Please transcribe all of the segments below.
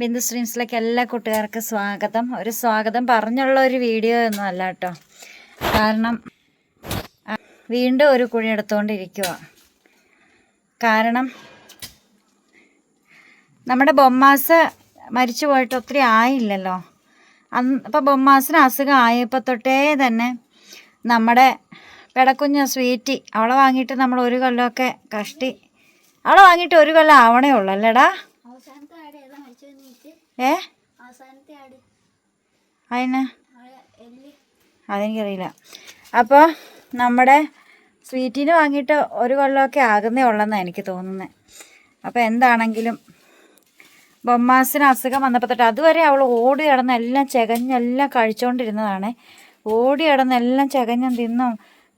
ബിന്ദു സ്ട്രീംസിലേക്ക് എല്ലാ കൂട്ടുകാർക്കും സ്വാഗതം. ഒരു സ്വാഗതം പറഞ്ഞുള്ള ഒരു വീഡിയോ ഒന്നും അല്ല കേട്ടോ. കാരണം വീണ്ടും ഒരു കുഴി എടുത്തുകൊണ്ടിരിക്കുക കാരണം നമ്മുടെ ബൊമ്മാസ് മരിച്ചു പോയിട്ട് ഒത്തിരി ആയില്ലല്ലോ. അന്ന് അപ്പോൾ ബൊമ്മാസിന് അസുഖം ആയപ്പോൾ തൊട്ടേ തന്നെ നമ്മുടെ പെടക്കുഞ്ഞ് സ്വീറ്റി അവളെ വാങ്ങിയിട്ട് നമ്മൾ ഒരു കൊല്ലമൊക്കെ കഷ്ടി അവളെ വാങ്ങിയിട്ട് ഒരു കൊല്ലം ആവണേ ഉള്ളൂ അല്ലേടാ? ഏ? അതിന് അതെനിക്കറിയില്ല. അപ്പോൾ നമ്മുടെ സ്വീറ്റിന് വാങ്ങിയിട്ട് ഒരു കൊല്ലമൊക്കെ ആകുന്നേ ഉള്ളെന്നാണ് എനിക്ക് തോന്നുന്നത് അപ്പോൾ എന്താണെങ്കിലും ബൊമ്മാസിന് അസുഖം വന്നപ്പോൾ തൊട്ട് അതുവരെ അവൾ ഓടി കിടന്ന് എല്ലാം ചകഞ്ഞെല്ലാം കഴിച്ചുകൊണ്ടിരുന്നതാണ് ഓടി കിടന്ന് എല്ലാം ചകഞ്ഞും തിന്നും.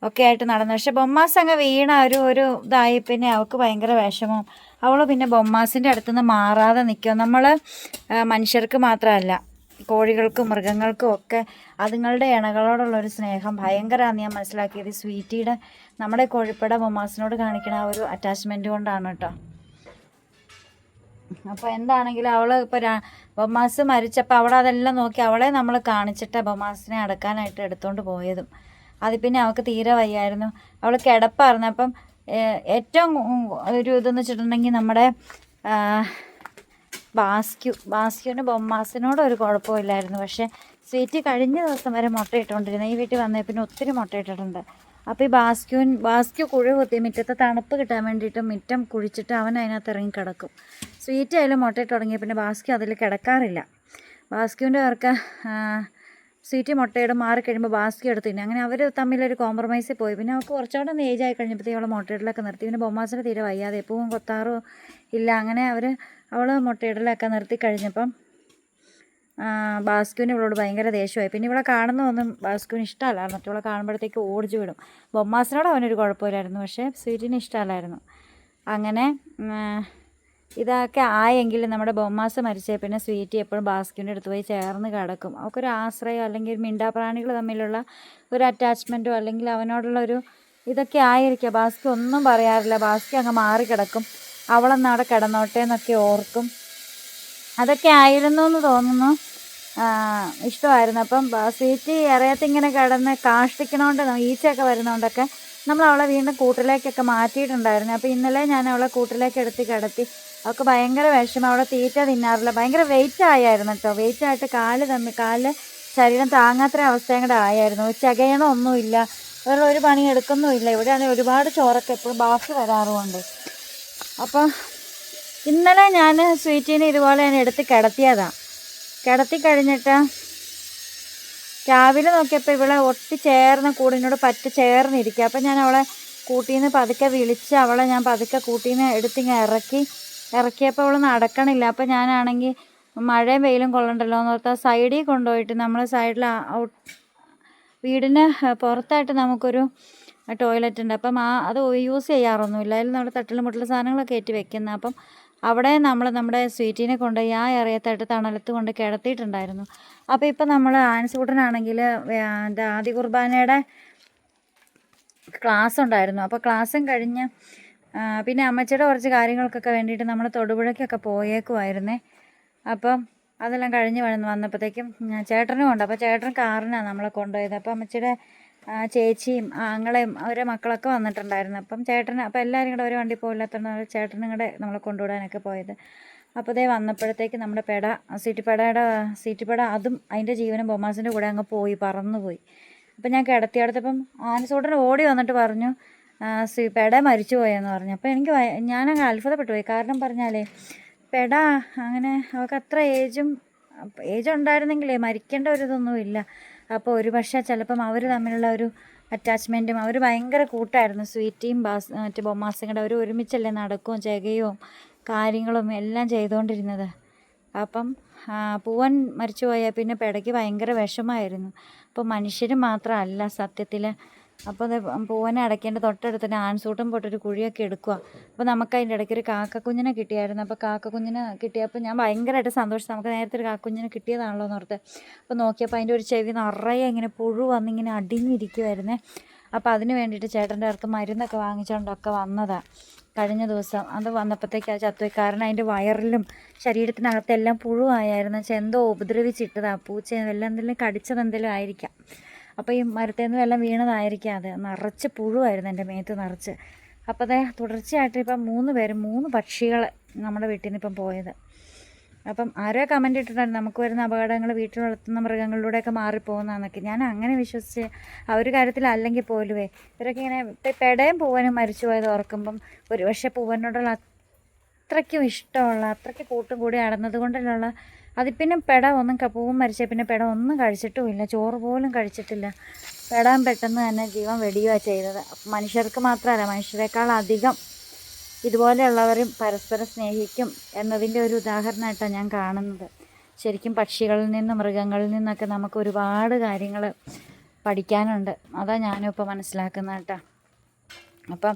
ഒക്കെ ആയിട്ട് നടന്നു. പക്ഷെ ബൊമ്മാസ് അങ്ങ് വീണ ഒരു ഒരു ഇതായി. പിന്നെ അവൾക്ക് ഭയങ്കര വിഷമം. അവൾ പിന്നെ ബൊമ്മാസിന്റെ അടുത്തുനിന്ന് മാറാതെ നിൽക്കും നമ്മൾ മനുഷ്യർക്ക് മാത്രമല്ല കോഴികൾക്കും മൃഗങ്ങൾക്കും ഒക്കെ അതുങ്ങളുടെ ഇണകളോടുള്ള ഒരു സ്നേഹം ഭയങ്കരമാണെന്ന് ഞാൻ മനസ്സിലാക്കിയത്. സ്വീറ്റിയുടെ നമ്മുടെ കോഴിപ്പട ബൊമ്മാസിനോട് കാണിക്കണ ആ ഒരു അറ്റാച്ച്മെന്റ് കൊണ്ടാണ് കേട്ടോ. അപ്പോൾ എന്താണെങ്കിലും അവൾ ഇപ്പോൾ ബൊമ്മാസ് മരിച്ചപ്പോൾ അവിടെ അതെല്ലാം നോക്കി അവളെ നമ്മൾ കാണിച്ചിട്ട് ബൊമ്മാസിനെ അടക്കാനായിട്ട് എടുത്തുകൊണ്ട് പോയതും. അത് പിന്നെ അവൾക്ക് തീരെ വയ്യായിരുന്നു. അവൾ കിടപ്പായിരുന്നു. അപ്പം ഏറ്റവും ഒരു ഇതെന്ന് വെച്ചിട്ടുണ്ടെങ്കിൽ നമ്മുടെ ബാസ്ക്യു ബാസ്ക്യുവിന് ബൊമ്മാസിനോട് ഒരു കുഴപ്പമില്ലായിരുന്നു. പക്ഷേ സ്വീറ്റ് കഴിഞ്ഞ ദിവസം വരെ മുട്ടയിട്ടുകൊണ്ടിരുന്നു ഈ വീട്ടിൽ വന്നേ പിന്നെ ഒത്തിരി മുട്ടയിട്ടിട്ടുണ്ട് അപ്പോൾ ഈ ബാസ്ക്യുൻ ബാസ്ക്യു കുഴി കുത്തി മുറ്റത്തെ തണുപ്പ് കിട്ടാൻ വേണ്ടിയിട്ട് മുറ്റം കുഴിച്ചിട്ട് അവൻ അതിനകത്ത് ഇറങ്ങി കിടക്കും. സ്വീറ്റ് ആയാലും മുട്ടയിട്ട് തുടങ്ങിയ പിന്നെ ബാസ്ക്യു അതിൽ കിടക്കാറില്ല. ബാസ്ക്യുവിന്റെ പേർക്ക് സ്വീറ്റ് മുട്ടയുടെ മാറി കഴിയുമ്പോൾ ബാസ്ക്യു എടുത്ത് തിന്നെ. അങ്ങനെ അവർ തമ്മിലൊരു കോംപ്രമൈസിൽ പോയി. പിന്നെ അവൾക്ക് കുറച്ചുകൂടെ ഒന്ന് ഏജ് ആയി കഴിഞ്ഞപ്പോഴത്തേക്കും അവളെ മുട്ടയിടലൊക്കെ നിർത്തി. പിന്നെ ബൊമ്മാസിന് തീരെ വയ്യാതെ എപ്പോഴും കൊത്താറോ ഇല്ല. അങ്ങനെ അവർ അവൾ മുട്ടയിടലൊക്കെ നിർത്തി കഴിഞ്ഞപ്പം ബാസ്കുവിന് ഇവളോട് ഭയങ്കര ദേഷ്യമായി. പിന്നെ ഇവളെ കാണുന്നതൊന്നും ബാസ്കുവിന് ഇഷ്ടമല്ലായിരുന്നു മറ്റുള്ള കാണുമ്പോഴത്തേക്ക് ഓടിച്ചു വിടും. ബൊമ്മാസിനോട് അവനൊരു കുഴപ്പമില്ലായിരുന്നു. പക്ഷേ സ്വീറ്റിന് ഇഷ്ടമല്ലായിരുന്നു. അങ്ങനെ ഇതൊക്കെ ആയെങ്കിൽ നമ്മുടെ ബൊമ്മാസ് മരിച്ചേ പിന്നെ സ്വീറ്റി എപ്പോഴും ബാസ്കിന്റെ അടുത്ത് പോയി ചേർന്ന് കിടക്കും. അവർക്ക് ഒരു ആശ്രയം അല്ലെങ്കിൽ മിണ്ടാപ്രാണികൾ തമ്മിലുള്ള ഒരു അറ്റാച്ച്മെന്റോ അല്ലെങ്കിൽ അവനോടുള്ള ഒരു ഇതൊക്കെ ആയിരിക്കാം. ബാസ്കി ഒന്നും പറയാറില്ല. ബാസ്കി അങ്ങ് മാറി കിടക്കും അവളെന്ന് അവിടെ കിടന്നോട്ടെ എന്നൊക്കെ ഓർക്കും. അതൊക്കെ ആയിരുന്നു എന്ന് തോന്നുന്നു. ഇഷ്ടമായിരുന്നു. അപ്പം സ്വീറ്റ് ഇറയത്ത് ഇങ്ങനെ കിടന്ന് കാഷ്ടിക്കണോണ്ട് ഈച്ചയൊക്കെ വരുന്നതുകൊണ്ടൊക്കെ നമ്മൾ അവളെ വീണ്ടും കൂട്ടിലേക്കൊക്കെ മാറ്റിയിട്ടുണ്ടായിരുന്നു. അപ്പോൾ ഇന്നലെ ഞാൻ അവളെ കൂട്ടിലേക്ക് എടുത്ത് കിടത്തി. അവൾക്ക് ഭയങ്കര വിഷമം. അവളെ തീറ്റ തിന്നാറില്ല. ഭയങ്കര വെയിറ്റ് ആയായിരുന്നു കേട്ടോ വെയിറ്റ് ആയിട്ട് കാൽ തമ്മിൽ കാൽ ശരീരം താങ്ങാത്ത അവസ്ഥയും കൂടെ ആയായിരുന്നു. ചകയണമൊന്നുമില്ല വേറെ ഒരു പണി എടുക്കുന്നുമില്ല. ഇവിടെയാണെങ്കിൽ ഒരുപാട് ചോറൊക്കെ എപ്പോഴും ബാക്കി വരാറുമുണ്ട്. അപ്പോൾ ഇന്നലെ ഞാൻ സ്വീറ്റിനെ ഇതുപോലെ ഞാൻ എടുത്ത് കിടത്തിയതാണ് കിടത്തി കഴിഞ്ഞിട്ട് രാവിലെ നോക്കിയപ്പോൾ ഇവളെ ഒട്ടി ചേർന്ന് കൂടിനോട് പറ്റി ചേർന്നിരിക്കുക. അപ്പം ഞാൻ അവളെ കൂട്ടിൽ നിന്ന് പതുക്കെ വിളിച്ച് അവളെ ഞാൻ പതുക്കെ കൂട്ടിൽ നിന്ന് എടുത്തിങ്ങനെ ഇറക്കി. ഇറക്കിയപ്പോൾ അവൾ നടക്കണില്ല. അപ്പം ഞാനാണെങ്കിൽ മഴയും വെയിലും കൊള്ളണ്ടല്ലോ എന്ന് ഓർത്താൽ സൈഡിൽ കൊണ്ടുപോയിട്ട് നമ്മൾ സൈഡിൽ വീടിന് പുറത്തായിട്ട് നമുക്കൊരു ടോയ്ലറ്റ് ഉണ്ട്. അപ്പം ആ അത് യൂസ് ചെയ്യാറൊന്നുമില്ല. അതിൽ നമ്മുടെ തട്ടിലും മുട്ടിലും സാധനങ്ങളൊക്കെ ഏറ്റി വെക്കുന്നത് അപ്പം അവിടെ നമ്മൾ നമ്മുടെ സ്വീറ്റിനെ കൊണ്ട് ആ എറിയത്തായിട്ട് തണലത്ത് കൊണ്ട് കിടത്തിയിട്ടുണ്ടായിരുന്നു. അപ്പോൾ ഇപ്പം നമ്മൾ ആൻസൂട്ടനാണെങ്കിൽ എന്റെ ആദ്യ കുർബാനയുടെ ക്ലാസ് ഉണ്ടായിരുന്നു. അപ്പോൾ ക്ലാസ്സും കഴിഞ്ഞ് പിന്നെ അമ്മച്ചിയുടെ കുറച്ച് കാര്യങ്ങൾക്കൊക്കെ വേണ്ടിയിട്ട് നമ്മൾ തൊടുപുഴയ്ക്കൊക്കെ പോയേക്കുമായിരുന്നേ അപ്പം അതെല്ലാം കഴിഞ്ഞ് വന്ന് വന്നപ്പോഴത്തേക്കും ചേട്ടനും ഉണ്ട്. അപ്പോൾ ചേട്ടൻ കാറിനാണ് നമ്മളെ കൊണ്ടുപോയത്. അപ്പോൾ അമ്മച്ചിയുടെ ചേച്ചിയും ആങ്ങളെയും അവരെ മക്കളൊക്കെ വന്നിട്ടുണ്ടായിരുന്നു. അപ്പം ചേട്ടന് അപ്പം എല്ലാവരും കൂടെ ഒരു വണ്ടി പോയില്ലാത്തതുകൊണ്ട് ചേട്ടനും കൂടെ നമ്മളെ കൊണ്ടുവിടാനൊക്കെ പോയത്. അപ്പോൾ ഇതേ വന്നപ്പോഴത്തേക്ക് നമ്മുടെ പെട സീറ്റിപ്പടയുടെ സീറ്റിപ്പട അതും അതിന്റെ ജീവനും ബൊമാസിന്റെ കൂടെ അങ്ങ് പോയി പറന്നുപോയി. അപ്പം ഞാൻ കിടത്തിയടുത്തപ്പം ആനസൂട്ടൻ ഓടി വന്നിട്ട് പറഞ്ഞു പെട മരിച്ചു പോയെന്ന് പറഞ്ഞു. അപ്പോൾ എനിക്ക് ഞാനങ്ങ് അത്ഭുതപ്പെട്ടു പോയി. കാരണം പറഞ്ഞാലേ പെട അങ്ങനെ അവൾക്ക് അത്ര ഏജും ഏജ് ഉണ്ടായിരുന്നെങ്കിലേ മരിക്കേണ്ട ഒരു ഇതൊന്നും ഇല്ല അപ്പോൾ ഒരു പക്ഷേ ചിലപ്പം അവർ തമ്മിലുള്ള ഒരു അറ്റാച്ച്മെന്റും അവർ ഭയങ്കര കൂട്ടായിരുന്നു. സ്വീറ്റിയും ബാസ് മറ്റേ ബൊമാസും കൂടെ അവർ ഒരുമിച്ചല്ലേ നടക്കുകയും ചെകയും കാര്യങ്ങളും എല്ലാം ചെയ്തുകൊണ്ടിരുന്നത്. അപ്പം പൂവൻ മരിച്ചു പോയാൽ പിന്നെ പിടയ്ക്ക് ഭയങ്കര വിഷമായിരുന്നു അപ്പോൾ മനുഷ്യർ മാത്രമല്ല സത്യത്തിൽ അപ്പോൾ പൂവനെ അടയ്ക്കേണ്ട തൊട്ടടുത്ത് തന്നെ ആൺസൂട്ടം പോട്ടൊരു കുഴിയൊക്കെ എടുക്കുക അപ്പോൾ നമുക്ക് അതിന്റെ ഇടയ്ക്ക് ഒരു കാക്കക്കുഞ്ഞിനെ കിട്ടിയായിരുന്നു. അപ്പോൾ കാക്കക്കുഞ്ഞിനെ കിട്ടിയപ്പോൾ ഞാൻ ഭയങ്കരമായിട്ട് സന്തോഷിച്ചു. നമുക്ക് നേരത്തെ ഒരു കാക്കക്കുഞ്ഞിനെ കിട്ടിയതാണല്ലോ എന്ന് ഓർത്ത്. അപ്പോൾ നോക്കിയപ്പോൾ അതിന്റെ ഒരു ചെവി നിറയെ ഇങ്ങനെ പുഴു വന്നിങ്ങനെ അടിഞ്ഞിരിക്കുമായിരുന്നേ അപ്പോൾ അതിന് വേണ്ടിയിട്ട് ചേട്ടന്റെ അടുത്ത് മരുന്നൊക്കെ വാങ്ങിച്ചുകൊണ്ടൊക്കെ വന്നതാണ് കഴിഞ്ഞ ദിവസം. അത് വന്നപ്പോഴത്തേക്ക് ആ ചത്തുപോയി കാരണം അതിന്റെ വയറിലും ശരീരത്തിനകത്തെല്ലാം പുഴുവായിരുന്നു. എന്തോ ഉപദ്രവിച്ചിട്ടതാ. പൂച്ച എല്ലാം എന്തെങ്കിലും കടിച്ചതെന്തെങ്കിലും ആയിരിക്കാം. അപ്പോൾ ഈ മരത്തിൽ നിന്ന് വെള്ളം വീണതായിരിക്കാം അത്. നിറച്ച് പുഴുവായിരുന്നു എന്റെ മേത്ത് നിറച്ച്. അപ്പോൾ അതേ തുടർച്ചയായിട്ട് ഇപ്പം മൂന്ന് പേര് മൂന്ന് പക്ഷികൾ നമ്മുടെ വീട്ടിൽ നിന്ന് ഇപ്പം പോയത്. അപ്പം ആരോ കമന്റ് ഇട്ടിട്ടുണ്ടായിരുന്നു നമുക്ക് വരുന്ന അപകടങ്ങൾ വീട്ടിൽ വളർത്തുന്ന മൃഗങ്ങളിലൂടെയൊക്കെ മാറിപ്പോകുന്നതെന്നൊക്കെ. ഞാൻ അങ്ങനെ വിശ്വസിച്ച് ആ ഒരു കാര്യത്തിലല്ലെങ്കിൽ പോലുവേ. ഇവരൊക്കെ ഇങ്ങനെ പെടയും പൂവനും മരിച്ചു പോയത് ഓർക്കുമ്പം ഒരു പക്ഷേ പൂവനോടുള്ള അത്രയ്ക്കും ഇഷ്ടമുള്ള അത്രയ്ക്ക് കൂട്ടും കൂടി അടന്നത് കൊണ്ടുള്ള അതിൽ പിന്നെ പെട ഒന്നും കപ്പൂവും പൂവും മരിച്ച പിന്നെ പെട ഒന്നും കഴിച്ചിട്ടുമില്ല ചോറ് പോലും കഴിച്ചിട്ടില്ല. പെടാൻ പെട്ടെന്ന് തന്നെ ജീവൻ വെടിയുക ചെയ്തത്. മനുഷ്യർക്ക് മാത്രമല്ല മനുഷ്യരെക്കാൾ അധികം ഇതുപോലെയുള്ളവരും പരസ്പരം സ്നേഹിക്കും എന്നതിന്റെ ഒരു ഉദാഹരണമായിട്ടാണ് ഞാൻ കാണുന്നത്. ശരിക്കും പക്ഷികളിൽ നിന്നും മൃഗങ്ങളിൽ നിന്നൊക്കെ നമുക്ക് ഒരുപാട് കാര്യങ്ങൾ പഠിക്കാനുണ്ട്. അതാ ഞാനും ഇപ്പോൾ മനസ്സിലാക്കുന്നത് കേട്ടോ അപ്പം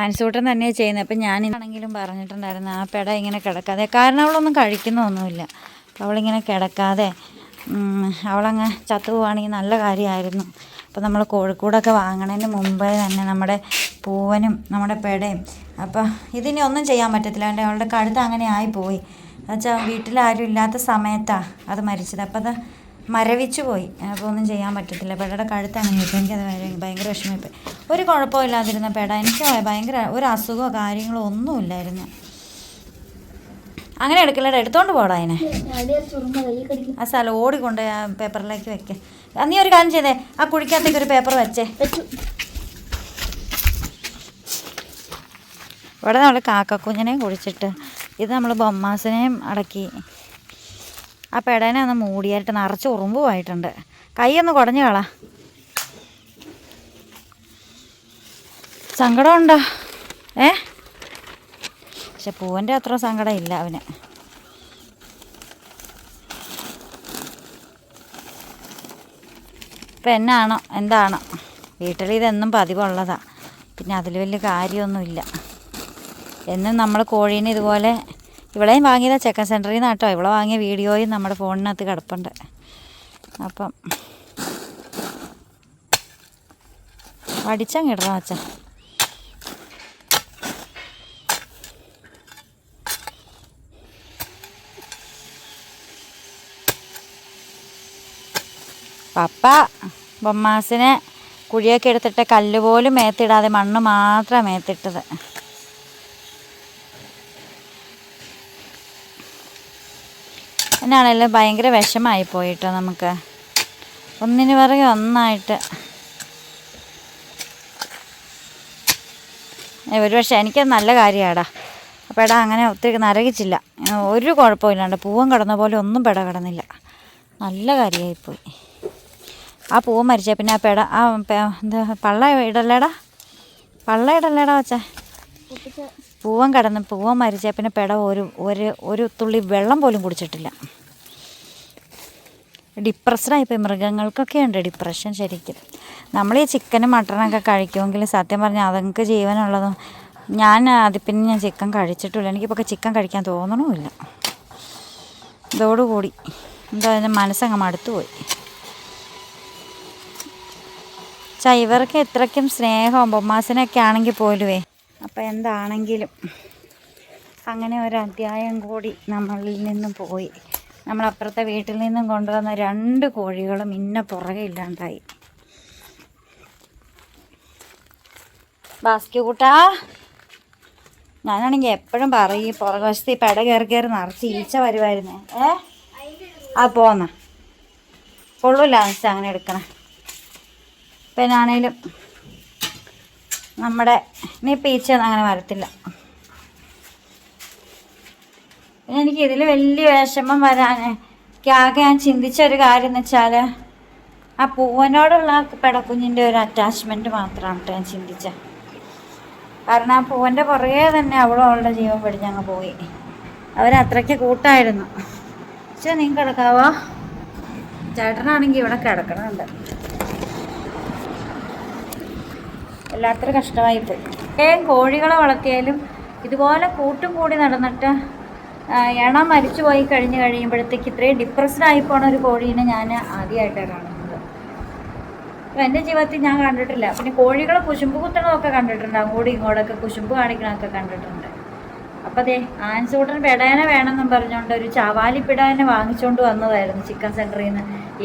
ആൻസൂട്ടൻ തന്നെയാണ് ചെയ്യുന്നത്. അപ്പം ഞാനാണെങ്കിലും പറഞ്ഞിട്ടുണ്ടായിരുന്നു ആ പെട ഇങ്ങനെ കിടക്കാതെ. കാരണം അവളൊന്നും കഴിക്കുന്നൊന്നുമില്ല. അപ്പോൾ അവളിങ്ങനെ കിടക്കാതെ അവളങ്ങ് ചത്തു പോവുകയാണെങ്കിൽ നല്ല കാര്യമായിരുന്നു. അപ്പോൾ നമ്മൾ കോഴിക്കൂടൊക്കെ വാങ്ങണതിന് മുമ്പേ തന്നെ നമ്മുടെ പൂവനും നമ്മുടെ പെടയും. അപ്പോൾ ഇതിനി ഒന്നും ചെയ്യാൻ പറ്റത്തില്ല. അവന്റെ അവളുടെ കഴുത്ത് അങ്ങനെ ആയിപ്പോയി എന്നുവെച്ചാൽ വീട്ടിലാരും ഇല്ലാത്ത സമയത്താണ് അത് മരിച്ചത്. അപ്പോൾ അത് മരവിച്ചു പോയി. അപ്പോൾ ഒന്നും ചെയ്യാൻ പറ്റത്തില്ല. പെടയുടെ കഴുത്ത് അങ്ങനെ ഇപ്പോൾ എനിക്കത് ഭയങ്കര വിഷമമായിപ്പോയി വിഷമമായി ഒരു കുഴപ്പമില്ലാതിരുന്ന പെട. എനിക്ക് ഭയങ്കര ഒരു അസുഖമോ കാര്യങ്ങളോ ഒന്നുമില്ലായിരുന്നു അങ്ങനെ എടുക്കില്ലട എടുത്തോണ്ട് പോടാ അതിനെ. ആ സ്ഥലം ഓടിക്കൊണ്ട് ആ പേപ്പറിലേക്ക് വെക്കേ. നീ ഒരു കാര്യം ചെയ്തേ. ആ കുഴിക്കകത്തേക്ക് ഒരു പേപ്പർ വെച്ചു. ഇവിടെ നമ്മൾ കാക്കക്കുഞ്ഞിനെയും കുഴിച്ചിട്ട് ഇത് നമ്മൾ ബൊമ്മാസിനെയും അടക്കി ആ പെടനെ ഒന്ന് മൂടിയായിട്ട് നിറച്ച് ഉറുമ്പുമായിട്ടുണ്ട്. കൈ ഒന്ന് കുടഞ്ഞു കളാ. സങ്കടമുണ്ടോ? ഏ? പക്ഷെ പൂവന്റെ അത്ര സങ്കടം ഇല്ല അവന്. ഇപ്പം എന്നാണോ? എന്താണോ? വീട്ടിൽ ഇതെന്നും പതിവുള്ളതാണ് പിന്നെ അതിൽ വലിയ കാര്യമൊന്നുമില്ല. എന്നും നമ്മൾ കോഴീനെ ഇതുപോലെ ഇവളെയും വാങ്ങിയതാ ചെക്കൻ സെന്ററിൽ നിന്ന് കേട്ടോ. ഇവളെ വാങ്ങിയ വീഡിയോയും നമ്മുടെ ഫോണിനകത്ത് കിടപ്പുണ്ട്. അപ്പം വടിച്ചങ്ങിടണം അച്ഛൻ. പപ്പ ബൊമ്മാസിനെ കുഴിയൊക്കെ എടുത്തിട്ട് കല്ല് പോലും മേത്തിടാതെ മണ്ണ് മാത്രമാണ് മേത്തിട്ടത്. എന്നാണേലും ഭയങ്കര വിഷമായി പോയിട്ടോ നമുക്ക്. ഒന്നിന് പിറകെ ഒന്നായിട്ട്. ഒരു പക്ഷേ എനിക്കത് നല്ല കാര്യമാടാ അപ്പോൾ എടാ അങ്ങനെ ഒത്തിരി നരകിച്ചില്ല. ഒരു കുഴപ്പമില്ലാണ്ട് പൂവൻ കിടന്ന പോലെ ഒന്നും പെട കിടന്നില്ല. നല്ല കാര്യമായിപ്പോയി ആ പൂവ് മരിച്ച. പിന്നെ ആ പെട ആ എന്താ പള്ള ഇടല്ലേടാ? പള്ള ഇടല്ലേടാ വച്ച? പൂവൻ കിടന്ന് പൂവൻ മരിച്ച. പിന്നെ പെട ഒരു ഒരു ഒരു തുള്ളി വെള്ളം പോലും കുടിച്ചിട്ടില്ല. ഡിപ്രഷനായിപ്പോയി. മൃഗങ്ങൾക്കൊക്കെ ഉണ്ട് ഡിപ്രഷൻ ശരിക്കും. നമ്മൾ ഈ ചിക്കനും മട്ടണൊക്കെ കഴിക്കുമെങ്കിൽ സത്യം പറഞ്ഞാൽ അതുങ്ങൾക്ക് ജീവനുള്ളതും ഞാൻ അതിൽ പിന്നെ ഞാൻ ചിക്കൻ കഴിച്ചിട്ടില്ല. എനിക്കിപ്പോൾ ചിക്കൻ കഴിക്കാൻ തോന്നണമില്ല. ഇതോടുകൂടി എന്താ അതിന്റെ മനസ്സങ്ങ് മടുത്തു പോയി ചാ ഇവർക്ക് ഇത്രയ്ക്കും സ്നേഹവും ബൊമ്മാസിനൊക്കെ ആണെങ്കിൽ പോലുവേ. അപ്പോൾ എന്താണെങ്കിലും അങ്ങനെ ഒരു അധ്യായം കൂടി നമ്മളിൽ നിന്നും പോയി. നമ്മളപ്പുറത്തെ വീട്ടിൽ നിന്നും കൊണ്ടുവന്ന രണ്ട് കോഴികളും ഇന്ന പുറകെ ഇല്ലാണ്ടായി. ബാസ്കി കൂട്ടാ. ഞാനാണെങ്കിൽ എപ്പോഴും പറയും പുറകെ പുറകുവശത്ത് ഈ പെട കയറി കയറി നിറച്ച് ഈച്ച വരുമായിരുന്നേ ഏ? ആ പോന്ന. കൊള്ളൂല വെച്ചാൽ അങ്ങനെ എടുക്കണേ. പിന്നെ നമ്മുടെ ഇനി പീച്ചൊന്നും അങ്ങനെ വരത്തില്ല. എനിക്ക് ഇതിൽ വലിയ വിഷമം വരാൻ ആകെ ഞാൻ ചിന്തിച്ച ഒരു കാര്യം എന്ന് വെച്ചാൽ ആ പൂവനോടുള്ള പെടക്കുഞ്ഞിന്റെ ഒരു അറ്റാച്ച്മെന്റ് മാത്രമാണ് കേട്ടോ ഞാൻ ചിന്തിച്ച. കാരണം ആ പൂവന്റെ പുറകെ തന്നെ അവളും അവളുടെ ജീവൻ പിടിഞ്ഞങ്ങ് പോയി. അവരത്രയ്ക്ക് കൂട്ടായിരുന്നു. പക്ഷേ നീ കിടക്കാവോ ചേട്ടനാണെങ്കിൽ ഇവിടെ കിടക്കണമുണ്ട് വല്ലാത്തൊരു കഷ്ടമായി പോയി ഏ കോഴികളെ വളർത്തിയാലും ഇതുപോലെ കൂട്ടും കൂടി നടന്നിട്ട് എണ മരിച്ചു പോയി കഴിഞ്ഞ് കഴിയുമ്പോഴത്തേക്ക് ഇത്രയും ഡിപ്രസ്ഡ് ആയി പോണ ഒരു കോഴീനെ ഞാൻ ആദ്യമായിട്ടാണ് കാണുന്നത്. എന്റെ ജീവിതത്തിൽ ഞാൻ കണ്ടിട്ടില്ല. പിന്നെ കോഴികളെ കുശുമ്പ് കുത്തണമൊക്കെ കണ്ടിട്ടുണ്ട്. അങ്ങോട്ടും ഇങ്ങോട്ടൊക്കെ കുശുമ്പ് കാണിക്കണമൊക്കെ കണ്ടിട്ടുണ്ട്. അപ്പം അതെ ആൻസൂട്ടൻ പെടേനെ വേണമെന്നും പറഞ്ഞുകൊണ്ട് ഒരു ചവാലി പിടാനെ വാങ്ങിച്ചുകൊണ്ട് വന്നതായിരുന്നു ചിക്കൻ സെന്ററിൽ നിന്ന്.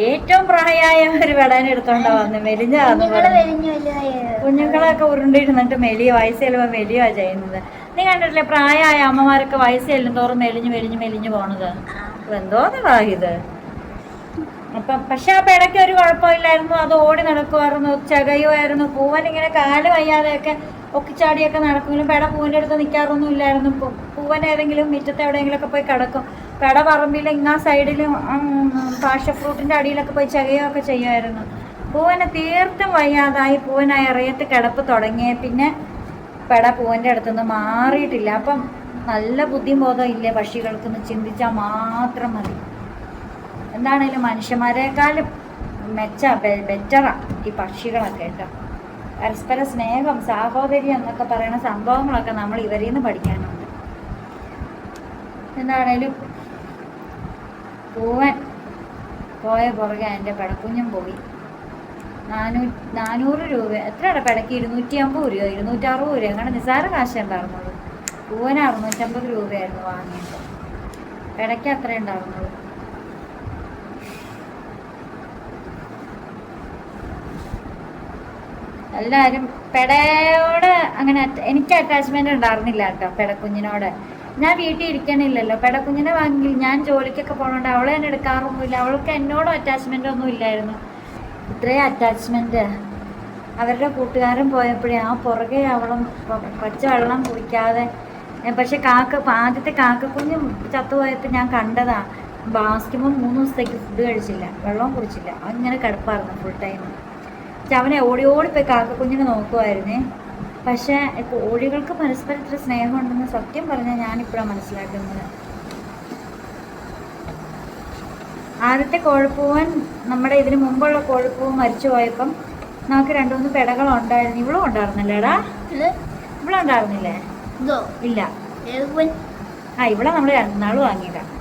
ഏറ്റവും പ്രായമായ ഒരു പെടേനെ എടുത്തോണ്ടാ വന്നത് മെലിഞ്ഞാന്ന് പറഞ്ഞു. കുഞ്ഞുങ്ങളൊക്കെ ഉരുണ്ടിരുന്നിട്ട് മെലിയ വയസ്സ് ചെല്ലുമ്പോൾ മെലിയുക ചെയ്യുന്നത്. നീ കണ്ടിട്ടില്ലേ പ്രായമായ അമ്മമാരൊക്കെ വയസ്സ് തോറും മെലിഞ്ഞു മെലിഞ്ഞു മെലിഞ്ഞ് പോണത്? എന്തോ ഇത് അപ്പം പക്ഷെ ആ പിടയ്ക്ക് ഒരു കുഴപ്പമില്ലായിരുന്നു. അത് ഓടി നടക്കുമായിരുന്നു ചകയുമായിരുന്നു. പൂവൻ ഇങ്ങനെ കാൽ വയ്യാതെയൊക്കെ ഒക്കിച്ചാടിയൊക്കെ നടക്കുമെങ്കിലും പെട പൂവിന്റെ അടുത്ത് നിൽക്കാറൊന്നും ഇല്ലായിരുന്നു. പൂവൻ ഏതെങ്കിലും മുറ്റത്ത് എവിടെയെങ്കിലുമൊക്കെ പോയി കിടക്കും. പെട പറമ്പിൽ ഇങ്ങാ സൈഡിലും പാഷ ഫ്രൂട്ടിന്റെ അടിയിലൊക്കെ പോയി ചകയൊക്കെ ചെയ്യുമായിരുന്നു. പൂവനെ തീർത്തും വയ്യാതായി. പൂവനായി ഇറയത്ത് കിടപ്പ് തുടങ്ങിയ. പിന്നെ പെട പൂവന്റെ അടുത്തുനിന്ന് മാറിയിട്ടില്ല. അപ്പം നല്ല ബുദ്ധിബോധം ഇല്ലേ പക്ഷികൾക്കൊന്ന് ചിന്തിച്ചാൽ മാത്രം മതി. എന്താണേലും മനുഷ്യന്മാരെക്കാളും മെച്ച ബെറ്ററാ ഈ പക്ഷികളൊക്കെ കേട്ടോ. പരസ്പര സ്നേഹം സാഹോദര്യം എന്നൊക്കെ പറയുന്ന സംഭവങ്ങളൊക്കെ നമ്മൾ ഇവരിൽ നിന്ന് പഠിക്കാനുണ്ട്. എന്താണേലും പൂവൻ പോയ പുറകെ എന്റെ പെടക്കുഞ്ഞും പോയി. നാനൂ നാനൂറ് രൂപ. എത്രയാണ് പിടക്ക്? ഇരുന്നൂറ്റി അമ്പത് രൂപ ഇരുന്നൂറ്റി അറുപത് രൂപ അങ്ങനെ നിസ്സാര കാശേ ഉണ്ടായിരുന്നുള്ളൂ. പൂവന് അറുന്നൂറ്റമ്പത് രൂപയായിരുന്നു വാങ്ങിയത്. പിടയ്ക്ക് അത്രേ ഉണ്ടായിരുന്നുള്ളൂ. എല്ലാവരും പെടയോട് അങ്ങനെ എനിക്ക് അറ്റാച്ച്മെന്റ് ഉണ്ടായിരുന്നില്ല കേട്ടോ പെടക്കുഞ്ഞിനോട്. ഞാൻ വീട്ടിൽ ഇരിക്കണില്ലല്ലോ. പെടക്കുഞ്ഞിനെ വാങ്ങി ഞാൻ ജോലിക്കൊക്കെ പോകണോണ്ട് അവളെ എന്നെ എടുക്കാറൊന്നുമില്ല. അവൾക്ക് എന്നോടും അറ്റാച്ച്മെന്റ് ഒന്നും ഇല്ലായിരുന്നു. ഇത്രയും അറ്റാച്ച്മെന്റ് അവരുടെ കൂട്ടുകാരൻ പോയപ്പോഴേ ആ പുറകെ അവളും പച്ചവെള്ളം കുടിക്കാതെ. പക്ഷെ കാക്ക ആദ്യത്തെ കാക്കക്കുഞ്ഞും ചത്തുപോയപ്പോൾ ഞാൻ കണ്ടതാ. ബാസ്റ്റുമ്പോൾ മൂന്ന് ദിവസത്തേക്ക് ഫുഡ് കഴിച്ചില്ല. വെള്ളം കുടിച്ചില്ല. അങ്ങനെ കിടപ്പായിരുന്നു ഫുൾ ടൈം പക്ഷെ അവനെ ഓടി ഓടിപ്പോയി കാക്കക്കുഞ്ഞിനെ നോക്കുമായിരുന്നേ പക്ഷേ കോഴികൾക്ക് പരസ്പരം ഇത്ര സ്നേഹമുണ്ടെന്ന് സത്യം പറഞ്ഞാൽ ഞാനിപ്പോഴാണ് മനസ്സിലാക്കുന്നത്. ആദ്യത്തെ കോഴിപ്പൂവൻ നമ്മുടെ ഇതിന് മുമ്പുള്ള കോഴിപ്പൂവൻ മരിച്ചു പോയപ്പം നമുക്ക് രണ്ടു മൂന്ന് പെടകൾ ഉണ്ടായിരുന്നു ഇവളും ഉണ്ടായിരുന്നില്ലേടാ? ഇവിടെ ഉണ്ടായിരുന്നില്ലേ? ഇല്ല. ആ ഇവിടെ നമ്മൾ രണ്ടാൾ വാങ്ങിയതാണ്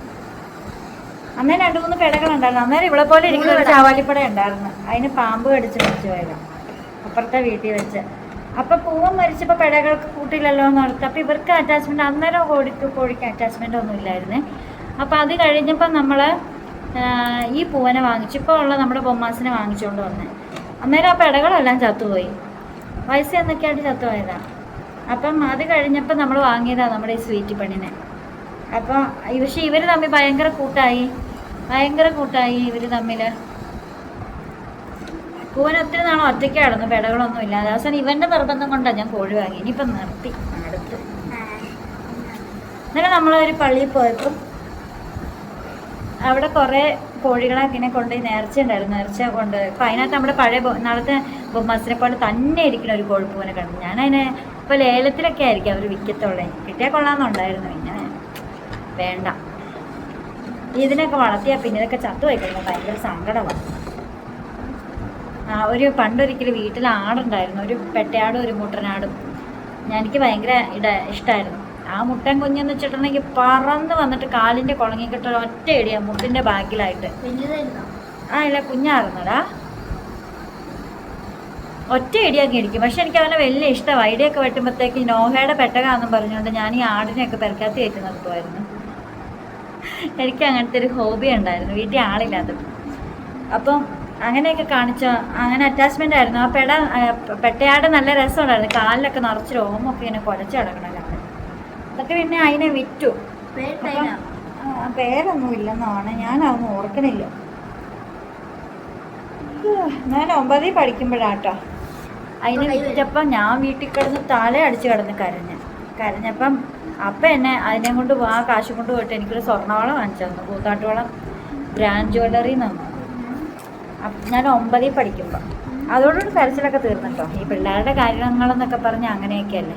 അന്നേ രണ്ടു മൂന്ന് പെടകൾ ഉണ്ടായിരുന്നു അന്നേരം ഇവിടെ പോലെ ഇരിക്കുന്ന ഒരു ചാവാലിപ്പട ഉണ്ടായിരുന്നു. അതിന് പാമ്പ് കടിച്ച് മരിച്ചു പോയതാ. അപ്പുറത്തെ വീട്ടിൽ വെച്ച്. അപ്പൊ പൂവൻ മരിച്ചപ്പോൾ പെടകൾക്ക് കൂട്ടില്ലല്ലോ എന്ന് ഓർത്ത്. അപ്പൊ ഇവർക്ക് അറ്റാച്ച്മെന്റ് അന്നേരം കോഴിക്ക് കോഴിക്ക് അറ്റാച്ച്മെന്റ് ഒന്നും ഇല്ലായിരുന്നു. അപ്പൊ അത് കഴിഞ്ഞപ്പോൾ നമ്മൾ ഈ പൂവനെ വാങ്ങിച്ചു. ഇപ്പോൾ ഉള്ള നമ്മുടെ ബൊമ്മാസിനെ വാങ്ങിച്ചുകൊണ്ട് വന്നേ. അന്നേരം ആ പെടകളെല്ലാം ചത്തുപോയി. വയസ്സ് എന്നൊക്കെയായിട്ട് ചത്തുപോയതാ? അപ്പം അത് കഴിഞ്ഞപ്പോൾ നമ്മൾ വാങ്ങിയതാണ് നമ്മുടെ ഈ സ്വീറ്റ് പണിനെ. അപ്പോൾ പക്ഷെ ഇവർ തമ്മിൽ ഭയങ്കര കൂട്ടായി. ഭയങ്കര കൂട്ടായി ഇവർ തമ്മിൽ പൂവൻ ഒത്തിരി നാൾ ഒറ്റയ്ക്ക് കിടന്നു പെടകളൊന്നും ഇല്ലാതെ. അവസാനം ഇവന്റെ നിർബന്ധം കൊണ്ടാണ് ഞാൻ കോഴി വാങ്ങി. ഇനിയിപ്പം നിർത്തി. അടുത്ത്. എന്നാലും നമ്മളൊരു പള്ളിയിൽ പോയപ്പം അവിടെ കുറേ കോഴികളെ ഇങ്ങനെ കൊണ്ടുപോയി നേർച്ച ഉണ്ടായിരുന്നു. നേർച്ച കൊണ്ട് അപ്പൊ അതിനകത്ത് നമ്മുടെ പഴയ നാളത്തെ ബൊമ്മാസിനെ പോലെ തന്നെ ഇരിക്കുന്ന ഒരു കോഴിപ്പൂവിനെ കണ്ടു ഞാൻ അതിനെ ഇപ്പോൾ ലേലത്തിലൊക്കെ ആയിരിക്കും അവർ വിൽക്കത്തുള്ളേ കിട്ടിയാൽ കൊള്ളാമെന്നുണ്ടായിരുന്നു. പിന്നെ വേണ്ട. ഇതിനൊക്കെ വളർത്തിയാൽ പിന്നെ ഇതൊക്കെ ചത്തു വയ്ക്കുന്നത് ഭയങ്കര സങ്കടമാണ്. ആ ഒരു പണ്ടൊരിക്കൽ വീട്ടിൽ ആടുണ്ടായിരുന്നു. ഒരു പെട്ടയാടും ഒരു മുട്ടനാടും. ഞാൻ എനിക്ക് ഭയങ്കര ഇട ഇഷ്ടമായിരുന്നു ആ മുട്ടൻ കുഞ്ഞെന്ന് വെച്ചിട്ടുണ്ടെങ്കിൽ പറന്ന് വന്നിട്ട് കാലിന്റെ കുളങ്ങിക്കിട്ട് ഒറ്റ ഇടിയാ മുട്ടിന്റെ ബാക്കിലായിട്ട്. ആ ഇല്ല കുഞ്ഞായിരുന്നടാ. ഒറ്റ ഇടിയൊക്കെ ഇടിക്കും. പക്ഷെ എനിക്ക് അവനെ വലിയ ഇഷ്ടമാണ് ഇടിയൊക്കെ വെട്ടുമ്പോഴത്തേക്ക് നോഹയുടെ പെട്ടകാന്നും പറഞ്ഞുകൊണ്ട് ഞാൻ ഈ ആടിനെയൊക്കെ പെരക്കാത്തി കയറ്റി നിർത്തുമായിരുന്നു. എനിക്ക് അങ്ങനത്തെ ഒരു ഹോബി ഉണ്ടായിരുന്നു. വീട്ടിൽ ആളില്ലാത്തപ്പോൾ അപ്പം അങ്ങനെയൊക്കെ കാണിച്ച അങ്ങനെ അറ്റാച്ച്മെന്റ് ആയിരുന്നു. ആ പെട പെട്ടയാടെ നല്ല രസമുണ്ടായിരുന്നു. കാലിലൊക്കെ നിറച്ച് രോമൊക്കെ ഇങ്ങനെ കുഴച്ച് കിടക്കണം അതൊക്കെ പിന്നെ അതിനെ വിറ്റു. പേരൊന്നും ഇല്ലെന്നാണ്. ഞാനതൊന്നും ഓർക്കണില്ല. ഞാൻ ഒമ്പതിൽ പഠിക്കുമ്പോഴാട്ടോ. അതിന് വിറ്റപ്പം ഞാൻ വീട്ടിൽ കിടന്ന് തല അടിച്ച് കിടന്ന് കരഞ്ഞ്. കരഞ്ഞപ്പം അപ്പം എന്നെ അതിനെ കൊണ്ട് ആ കാശ് കൊണ്ട് പോയിട്ട് എനിക്കൊരു സ്വർണവളം വാങ്ങിച്ചു തന്നു കൂത്താട്ടുവളം ഗ്രാൻഡ് ജ്വല്ലറി നിന്നു അപ്പം ഞാൻ ഒമ്പതിൽ പഠിക്കുമ്പോൾ അതോടുകൂടി കരച്ചിലൊക്കെ തീർന്നിട്ടോ. ഈ പിള്ളേരുടെ കാര്യങ്ങളെന്നൊക്കെ പറഞ്ഞ് അങ്ങനെയൊക്കെയല്ലേ?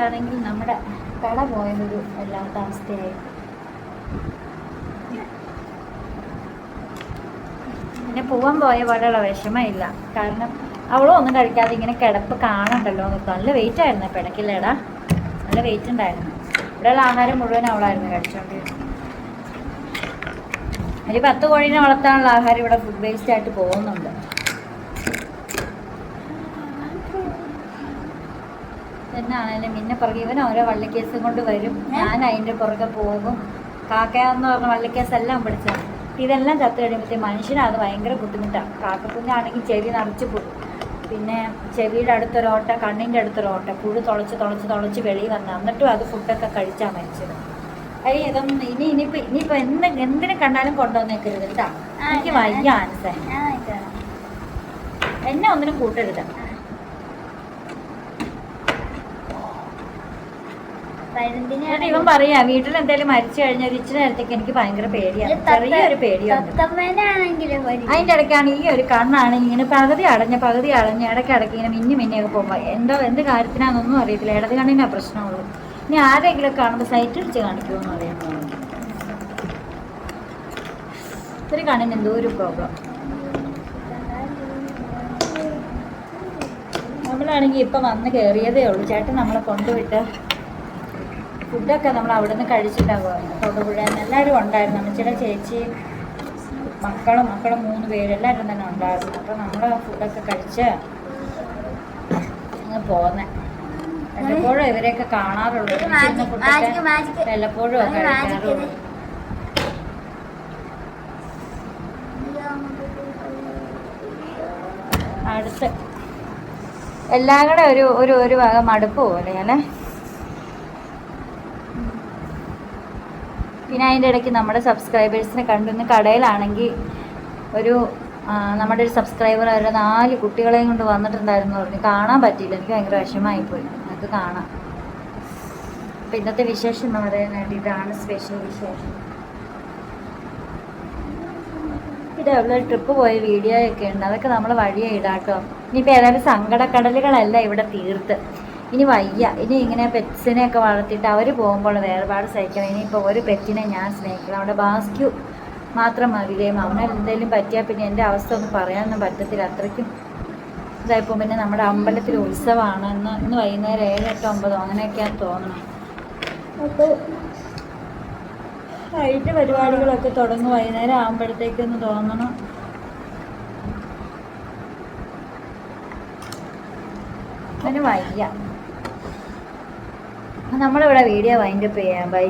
ഇതാണെങ്കിൽ നമ്മുടെ കട പോയതൊരു വല്ലാത്ത അവസ്ഥയായി. പിന്നെ പോവാൻ പോയ പോലെയുള്ള വിഷമമില്ല. കാരണം അവളും ഒന്നും കഴിക്കാതെ ഇങ്ങനെ കിടപ്പ് കാണണ്ടല്ലോ നല്ല വെയിറ്റ് ആയിരുന്നു പിടക്കില്ലേടാ നല്ല വെയിറ്റ് ഉണ്ടായിരുന്നു. ഇവിടെയുള്ള ആഹാരം മുഴുവൻ അവളായിരുന്നു കഴിച്ചോണ്ടിരുന്നത്. ഒരു പത്ത് കോഴീനെ വളർത്താനുള്ള ആഹാരം ഇവിടെ ഫുഡ് വേസ്റ്റ് ആയിട്ട് പോകുന്നുണ്ട്. എന്നാണേലും പിന്നെ പുറകെ ഇവൻ ഓരോ വള്ളിക്കേസും കൊണ്ട് വരും. ഞാൻ അതിന്റെ പുറകെ പോകും. കാക്കയെന്ന് പറഞ്ഞ വള്ളിക്കേസ് എല്ലാം പിടിച്ചാണ് ഇതെല്ലാം ചത്ത് കഴിയുമ്പോഴത്തേക്ക് മനുഷ്യന് അത് ഭയങ്കര ബുദ്ധിമുട്ടാണ് കാക്കക്കുഞ്ഞാണെങ്കിൽ ചെവി നിറച്ച് പോകും പിന്നെ ചെവിയുടെ അടുത്തൊരോട്ട കണ്ണിന്റെ അടുത്തൊരോട്ട പുഴു തുളച്ച് തുളച്ച് തുളച്ച് വെളിയിൽ വന്ന് എന്നിട്ടും അത് ഫുഡൊക്കെ കഴിച്ചാൽ മരിച്ചത്. അയ്യ ഇതൊന്നും ഇനി ഇനിയിപ്പോൾ ഇനിയിപ്പോൾ എന്ത് എന്തിനെ കണ്ടാലും കൊണ്ടുവന്നേക്കരുത് കേട്ടോ. എനിക്ക് വയ്യ ആൻസർ. എന്നെ ഒന്നിനും കൂട്ടരുത്. എന്നിട്ട് ഇവൻ പറയാ വീട്ടിൽ എന്തായാലും മരിച്ചു കഴിഞ്ഞാൽ ഒരു ഇച്ചിരി നേരത്തേക്ക് എനിക്ക് ഭയങ്കര പേടിയാണ് ചെറിയൊരു അതിന്റെ ഇടയ്ക്കാണ് ഈ ഒരു കണ്ണാണ് ഇങ്ങനെ പകുതി അടഞ്ഞ പകുതി അടഞ്ഞ ഇടയ്ക്ക് ഇടയ്ക്ക് ഇങ്ങനെ മിന്നി മിന്നിയൊക്കെ പോകുമ്പോൾ എന്തോ എന്ത് കാര്യത്തിനാണെന്നൊന്നും അറിയത്തില്ല. ഇടത് കണ്ണിനാ പ്രശ്നമുള്ളൂ ഇനി ആരെങ്കിലും കാണുമ്പോൾ സൈറ്റ് അടിച്ച് കാണിക്കുമെന്ന് അറിയാൻ ഒരു കണ്ണിന് എന്തോ ഒരു പ്രോബ്ലം നമ്മളാണെങ്കിൽ ഇപ്പം വന്ന് കയറിയതേ ഉള്ളൂ. ചേട്ടൻ നമ്മളെ കൊണ്ടുവിട്ട് ഫുഡൊക്കെ നമ്മൾ അവിടെ നിന്ന് കഴിച്ചിട്ടാകുമായിരുന്നു തൊടുപുഴ എല്ലാവരും ഉണ്ടായിരുന്നു. അമ്മച്ചിയുടെ ചേച്ചിയും മക്കളും മക്കളും മൂന്ന് പേര് എല്ലാവരും തന്നെ ഉണ്ടായിരുന്നു. അപ്പോൾ നമ്മൾ ഫുഡൊക്കെ കഴിച്ച് അങ്ങ് പോന്നെ. വല്ലപ്പോഴും ഇവരെയൊക്കെ കാണാറുള്ളൂ. വല്ലപ്പോഴും ഒക്കെ കഴിക്കാറുള്ളൂ. അടുത്ത്. എല്ലാം കൂടെ ഒരു ഒരു ഒരു ഭാഗം മടുപ്പ് പോലെ അല്ലേ പിന്നെ അതിന്റെ ഇടയ്ക്ക് നമ്മുടെ സബ്സ്ക്രൈബേഴ്സിനെ കണ്ടിരുന്ന കടയിലാണെങ്കിൽ ഒരു നമ്മുടെ ഒരു സബ്സ്ക്രൈബർ അവരുടെ നാല് കുട്ടികളെയും കൊണ്ട് വന്നിട്ടുണ്ടായിരുന്നു പറഞ്ഞു. കാണാൻ പറ്റിയില്ല. എനിക്ക് ഭയങ്കര വിഷമമായിപ്പോയി. അത് കാണാം. അപ്പം ഇന്നത്തെ വിശേഷം എന്ന് പറയാനായിട്ട് ഇതാണ് സ്പെഷ്യൽ വിശേഷം. ഇവിടെ എവിടെ ട്രിപ്പ് പോയ വീഡിയോ ഒക്കെ ഉണ്ട്. അതൊക്കെ നമ്മൾ വഴിയെ ഇടാട്ടോ. ഇനിയിപ്പോൾ ഏതായാലും സങ്കടക്കടലുകളല്ല ഇവിടെ തീർത്ത്. ഇനി വയ്യ. ഇനി ഇങ്ങനെ പെറ്റ്സിനെ ഒക്കെ വളർത്തിയിട്ട് അവർ പോകുമ്പോൾ വേർപാട് സഹിക്കണം. ഇനിയിപ്പോൾ ഒരു പെറ്റിനെ ഞാൻ സ്നേഹിക്കണം. അവിടെ ബാസ്ക്യു മാത്രം മതിലേ അവനെ എന്തെങ്കിലും പറ്റിയാൽ പിന്നെ എന്റെ അവസ്ഥ ഒന്നും പറയാനൊന്നും പറ്റത്തില്ല. അത്രയ്ക്കും ഇതായപ്പോൾ പിന്നെ നമ്മുടെ അമ്പലത്തിൽ ഉത്സവമാണ് ഇന്ന് ഇന്ന് വൈകുന്നേരം ഏഴ് എട്ട് ഒമ്പതോ അങ്ങനെയൊക്കെയാണ് തോന്നുന്നത് അപ്പോൾ വൈകിട്ട് പരിപാടികളൊക്കെ തുടങ്ങും. വൈകുന്നേരം ആകുമ്പോഴത്തേക്കൊന്ന് തോന്നണം. അതിന് വയ്യ. നമ്മളിവിടെ വീഡിയോ വൈൻഡപ്പ് ചെയ്യാം. ബൈ